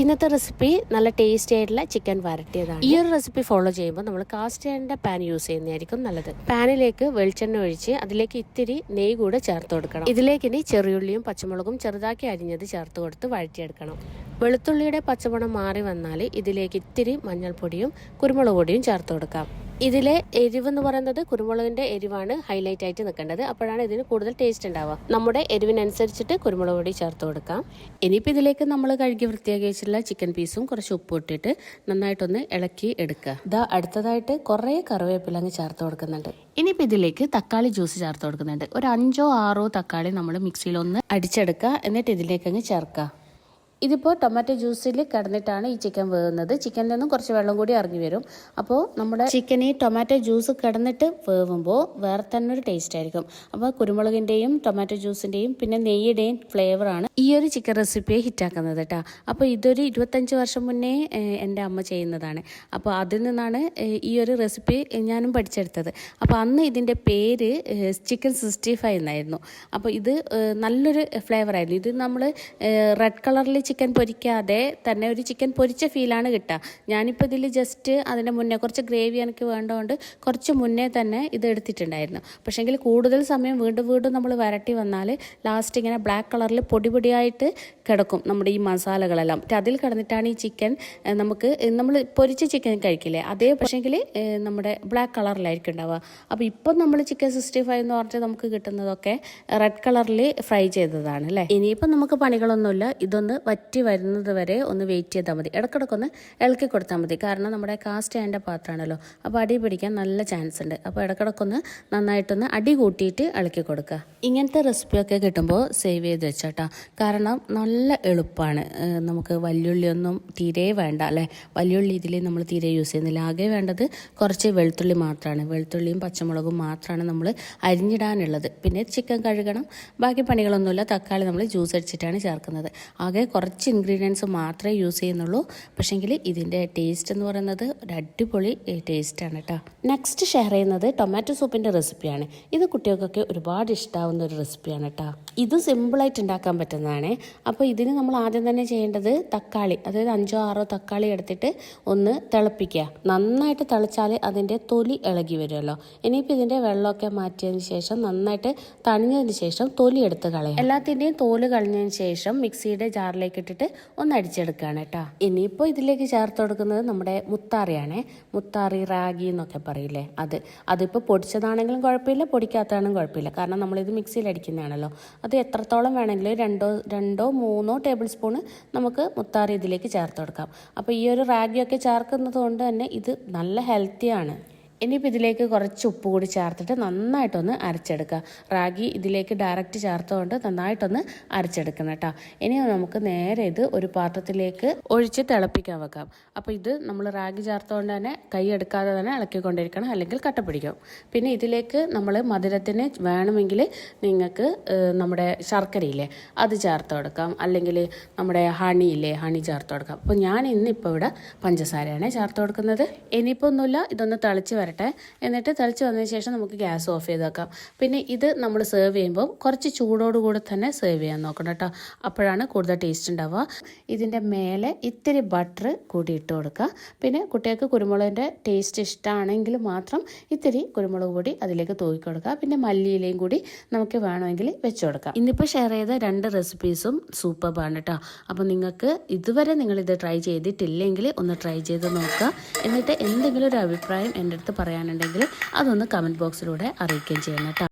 ഇന്നത്തെ റെസിപ്പി നല്ല ടേസ്റ്റി ആയിട്ടുള്ള ചിക്കൻ വരട്ടിയതാണ്. ഈ ഒരു റെസിപ്പി ഫോളോ ചെയ്യുമ്പോൾ നമ്മൾ കാസ്റ്റ് അയണിന്റെ പാൻ യൂസ് ചെയ്യുന്നതായിരിക്കും നല്ലത്. പാനിലേക്ക് വെളിച്ചെണ്ണ ഒഴിച്ച് അതിലേക്ക് ഇത്തിരി നെയ് കൂടെ ചേർത്ത് കൊടുക്കണം. ഇതിലേക്ക് ഇനി ചെറിയുള്ളിയും പച്ചമുളകും ചെറുതാക്കി അരിഞ്ഞത് ചേർത്ത് കൊടുത്ത് വഴറ്റിയെടുക്കണം. വെളുത്തുള്ളിയുടെ പച്ചമണം മാറി വന്നാൽ ഇതിലേക്ക് ഇത്തിരി മഞ്ഞൾപ്പൊടിയും കുരുമുളക് പൊടിയും ചേർത്ത് കൊടുക്കാം. ഇതിലെ എരിവ് എന്ന് പറയുന്നത് കുരുമുളകിന്റെ എരിവാണ് ഹൈലൈറ്റ് ആയിട്ട് നിൽക്കേണ്ടത്. അപ്പോഴാണ് ഇതിന് കൂടുതൽ ടേസ്റ്റ് ഉണ്ടാവുക. നമ്മുടെ എരിവിനനുസരിച്ചിട്ട് കുരുമുളക് പൊടി ചേർത്ത് കൊടുക്കാം. ഇനിയിപ്പോൾ ഇതിലേക്ക് നമ്മൾ കഴുകി വൃത്തിയാക്കി വെച്ചിട്ടുള്ള ചിക്കൻ പീസും കുറച്ച് ഉപ്പ് ഇട്ടിട്ട് നന്നായിട്ടൊന്ന് ഇളക്കി എടുക്കുക. ഇതാ അടുത്തതായിട്ട് കുറേ കറിവേപ്പില അങ്ങ് ചേർത്ത് കൊടുക്കുന്നുണ്ട്. ഇനിയിപ്പോൾ ഇതിലേക്ക് തക്കാളി ജ്യൂസ് ചേർത്ത് കൊടുക്കുന്നുണ്ട്. ഒരു അഞ്ചോ ആറോ തക്കാളി നമ്മൾ മിക്സിയിലൊന്ന് അടിച്ചെടുക്കുക. എന്നിട്ട് ഇതിലേക്ക് അങ്ങ് ചേർക്കുക. ഇതിപ്പോൾ ടൊമാറ്റോ ജ്യൂസിൽ കിടന്നിട്ടാണ് ഈ ചിക്കൻ വേവുന്നത്. ചിക്കനിൽ നിന്നും കുറച്ച് വെള്ളം കൂടി ഇറങ്ങി വരും. അപ്പോൾ നമ്മുടെ ചിക്കൻ ഈ ടൊമാറ്റോ ജ്യൂസ് കിടന്നിട്ട് വേവുമ്പോൾ വേറെ തന്നെ ഒരു ടേസ്റ്റ് ആയിരിക്കും. അപ്പോൾ കുരുമുളകിന്റെയും ടൊമാറ്റോ ജ്യൂസിന്റെയും പിന്നെ നെയ്യുടെയും ഫ്ലേവറാണ് ഈ ഒരു ചിക്കൻ റെസിപ്പിയെ ഹിറ്റാക്കുന്നത് കേട്ടോ അപ്പോൾ ഇതൊരു ഇരുപത്തഞ്ച് വർഷം മുന്നേ എന്റെ അമ്മ ചെയ്യുന്നതാണ്. അപ്പോൾ അതിൽ നിന്നാണ് ഈ ഒരു റെസിപ്പി ഞാനും പഠിച്ചെടുത്തത്. അപ്പോൾ അന്ന് ഇതിന്റെ പേര് ചിക്കൻ സിക്സ്റ്റി ഫൈവ് എന്നായിരുന്നു. അപ്പോൾ ഇത് നല്ലൊരു ഫ്ലേവർ ആയിരുന്നു. ഇത് നമ്മൾ റെഡ് കളറിൽ ചിക്കൻ പൊരിക്കാതെ തന്നെ ഒരു ചിക്കൻ പൊരിച്ച ഫീലാണ് കിട്ടുക. ഞാനിപ്പോൾ ഇതിൽ ജസ്റ്റ് അതിന്റെ മുന്നേ കുറച്ച് ഗ്രേവി എനിക്ക് വേണ്ടതുകൊണ്ട് കുറച്ച് മുന്നേ തന്നെ ഇത് എടുത്തിട്ടുണ്ടായിരുന്നു. പക്ഷേങ്കിൽ കൂടുതൽ സമയം വീണ്ടും വീണ്ടും നമ്മൾ വരട്ടി വന്നാൽ ലാസ്റ്റ് ഇങ്ങനെ ബ്ലാക്ക് കളറിൽ പൊടി പൊടിയായിട്ട് കിടക്കും നമ്മുടെ ഈ മസാലകളെല്ലാം. അതിൽ കിടന്നിട്ടാണ് ഈ ചിക്കൻ നമുക്ക് നമ്മൾ പൊരിച്ച ചിക്കൻ കഴിക്കില്ലേ? അതേ പക്ഷേങ്കിൽ നമ്മുടെ ബ്ലാക്ക് കളറിലായിരിക്കും ഉണ്ടാവുക. അപ്പോൾ ഇപ്പം നമ്മൾ ചിക്കൻ സിക്സ്റ്റി ഫൈവ് എന്ന് പറഞ്ഞിട്ട് നമുക്ക് കിട്ടുന്നതൊക്കെ റെഡ് കളറിൽ ഫ്രൈ ചെയ്തതാണ് അല്ലേ? ഇനിയിപ്പം നമുക്ക് പണികളൊന്നുമില്ല. ഇതൊന്ന് വറ്റി വരുന്നത് വരെ ഒന്ന് വെയിറ്റ് ചെയ്താൽ മതി. ഇടക്കിടക്കൊന്ന് ഇളക്കി കൊടുത്താൽ മതി. കാരണം നമ്മുടെ കാസ്റ്റ് ചെയ്യേണ്ട പാത്രമാണല്ലോ. അപ്പോൾ അടി പിടിക്കാൻ നല്ല ചാൻസ് ഉണ്ട്. അപ്പോൾ ഇടക്കിടക്കൊന്ന് നന്നായിട്ടൊന്ന് അടി കൂട്ടിയിട്ട് ഇളക്കി കൊടുക്കുക ഇങ്ങനത്തെ റെസിപ്പിയൊക്കെ കിട്ടുമ്പോൾ സേവ് ചെയ്ത് വെച്ചാട്ടോ. കാരണം നല്ല എളുപ്പമാണ് നമുക്ക് വല്യുള്ളിയൊന്നും തീരെ വേണ്ട അല്ലേ? വല്യുള്ളി ഇതിൽ നമ്മൾ തീരെ യൂസ് ചെയ്യുന്നില്ല. ആകെ വേണ്ടത് കുറച്ച് വെളുത്തുള്ളി മാത്രമാണ് വെളുത്തുള്ളിയും പച്ചമുളകും മാത്രമാണ് നമ്മൾ അരിഞ്ഞിടാനുള്ളത്. പിന്നെ ചിക്കൻ കഴുകണം. ബാക്കി പണികളൊന്നുമില്ല. തക്കാളി നമ്മൾ ജ്യൂസ് അടിച്ചിട്ടാണ് ചേർക്കുന്നത്. ആകെ കുറച്ച് ഇൻഗ്രീഡിയൻസ് മാത്രമേ യൂസ് ചെയ്യുന്നുള്ളൂ. പക്ഷേങ്കിൽ ഇതിന്റെ ടേസ്റ്റ് എന്ന് പറയുന്നത് ഒരു അടിപൊളി ടേസ്റ്റാണ് കേട്ടോ നെക്സ്റ്റ് ഷെയർ ചെയ്യുന്നത് ടൊമാറ്റോ സൂപ്പിന്റെ റെസിപ്പിയാണ് ഇത് കുട്ടികൾക്കൊക്കെ ഒരുപാട് ഇഷ്ടമാവുന്ന ഒരു റെസിപ്പിയാണ് കേട്ടോ ഇത് സിമ്പിളായിട്ട് ഉണ്ടാക്കാൻ പറ്റുന്നതാണ്. അപ്പോൾ ഇതിന് നമ്മൾ ആദ്യം തന്നെ ചെയ്യേണ്ടത് തക്കാളി അതായത് അഞ്ചോ ആറോ തക്കാളി എടുത്തിട്ട് ഒന്ന് തിളപ്പിക്കുക. നന്നായിട്ട് തിളച്ചാൽ അതിന്റെ തൊലി ഇളകി വരുമല്ലോ ഇനിയിപ്പോൾ ഇതിന്റെ വെള്ളമൊക്കെ മാറ്റിയതിന് ശേഷം നന്നായിട്ട് തണിഞ്ഞതിന് ശേഷം തൊലി എടുത്ത് കളയാം എല്ലാത്തിന്റെയും തോൽ കളഞ്ഞതിന് ശേഷം മിക്സിയുടെ ജാറിലേക്ക് ഇട്ടിട്ട് ഒന്ന് അടിച്ചെടുക്കുകയാണ് കേട്ടോ. ഇനിയിപ്പോൾ ഇതിലേക്ക് ചേർത്ത് കൊടുക്കുന്നത് നമ്മുടെ മുത്താറിയാണ്. മുത്താറി റാഗി എന്നൊക്കെ പറയില്ലേ? അത് അതിപ്പോൾ പൊടിച്ചതാണെങ്കിലും കുഴപ്പമില്ല പൊടിക്കാത്തതാണെങ്കിലും കുഴപ്പമില്ല. കാരണം നമ്മളിത് മിക്സിയിൽ അടിക്കുന്നതാണല്ലോ. അത് എത്രത്തോളം വേണമെങ്കിലും രണ്ടോ രണ്ടോ മൂന്നോ ടേബിൾ സ്പൂണ് നമുക്ക് മുത്താറി ഇതിലേക്ക് ചേർത്ത് കൊടുക്കാം. അപ്പോൾ ഈ ഒരു റാഗിയൊക്കെ ചേർക്കുന്നത് കൊണ്ട് തന്നെ ഇത് നല്ല ഹെൽത്തിയാണ് ഇനിയിപ്പോൾ ഇതിലേക്ക് കുറച്ച് ഉപ്പ് കൂടി ചേർത്തിട്ട് നന്നായിട്ടൊന്ന് അരച്ചെടുക്കുക. റാഗി ഇതിലേക്ക് ഡയറക്റ്റ് ചേർത്തുകൊണ്ട് നന്നായിട്ടൊന്ന് അരച്ചെടുക്കണം കേട്ടോ. ഇനി നമുക്ക് നേരെ ഇത് ഒരു പാത്രത്തിലേക്ക് ഒഴിച്ച് തിളപ്പിക്കാൻ വെക്കാം. അപ്പോൾ ഇത് നമ്മൾ റാഗി ചേർത്തുകൊണ്ട് തന്നെ കൈ എടുക്കാതെ തന്നെ ഇളക്കിക്കൊണ്ടിരിക്കണം അല്ലെങ്കിൽ കട്ട പിടിക്കും. പിന്നെ ഇതിലേക്ക് നമ്മൾ മധുരത്തിന് വേണമെങ്കിൽ നിങ്ങൾക്ക് നമ്മുടെ ശർക്കരയില്ലേ അത് ചേർത്ത് കൊടുക്കാം. അല്ലെങ്കിൽ നമ്മുടെ ഹണിയില്ലേ ഹണി ചേർത്ത് കൊടുക്കാം. അപ്പോൾ ഞാൻ ഇന്നിപ്പോൾ ഇവിടെ പഞ്ചസാരയാണ് ചേർത്ത് കൊടുക്കുന്നത്. ഇനിയിപ്പോൾ ഒന്നുമില്ല ഇതൊന്ന് തിളച്ച് വരട്ടെ. എന്നിട്ട് തിളച്ച് വന്നതിന് ശേഷം നമുക്ക് ഗ്യാസ് ഓഫ് ചെയ്ത് വെക്കാം. പിന്നെ ഇത് നമ്മൾ സെർവ് ചെയ്യുമ്പോൾ കുറച്ച് ചൂടോടുകൂടി തന്നെ സെർവ് ചെയ്യാൻ നോക്കണം കേട്ടോ. അപ്പോഴാണ് കൂടുതൽ ടേസ്റ്റ് ഉണ്ടാവുക. ഇതിന്റെ മേലെ ഇത്തിരി ബട്ടർ കൂടി ഇട്ട് കൊടുക്കുക. പിന്നെ കുട്ടികൾക്ക് കുരുമുളകിന്റെ ടേസ്റ്റ് ഇഷ്ടമാണെങ്കിൽ മാത്രം ഇത്തിരി കുരുമുളക് പൊടി അതിലേക്ക് തൂക്കി കൊടുക്കുക. പിന്നെ മല്ലിയിലയും കൂടി നമുക്ക് വേണമെങ്കിൽ വെച്ച് കൊടുക്കാം. ഇന്നിപ്പോൾ ഷെയർ ചെയ്ത രണ്ട് റെസിപ്പീസും സൂപ്പർബാണ് കേട്ടോ. അപ്പോൾ നിങ്ങൾക്ക് ഇതുവരെ നിങ്ങളിത് ട്രൈ ചെയ്തിട്ടില്ലെങ്കിൽ ഒന്ന് ട്രൈ ചെയ്ത് നോക്കുക. എന്നിട്ട് എന്തെങ്കിലും ഒരു അഭിപ്രായം എന്റെ അടുത്ത് പറയാനുണ്ടെങ്കിൽ അതൊന്ന് കമന്റ് ബോക്സിലൂടെ അറിയിക്കുകയും ചെയ്യണം കേട്ടോ.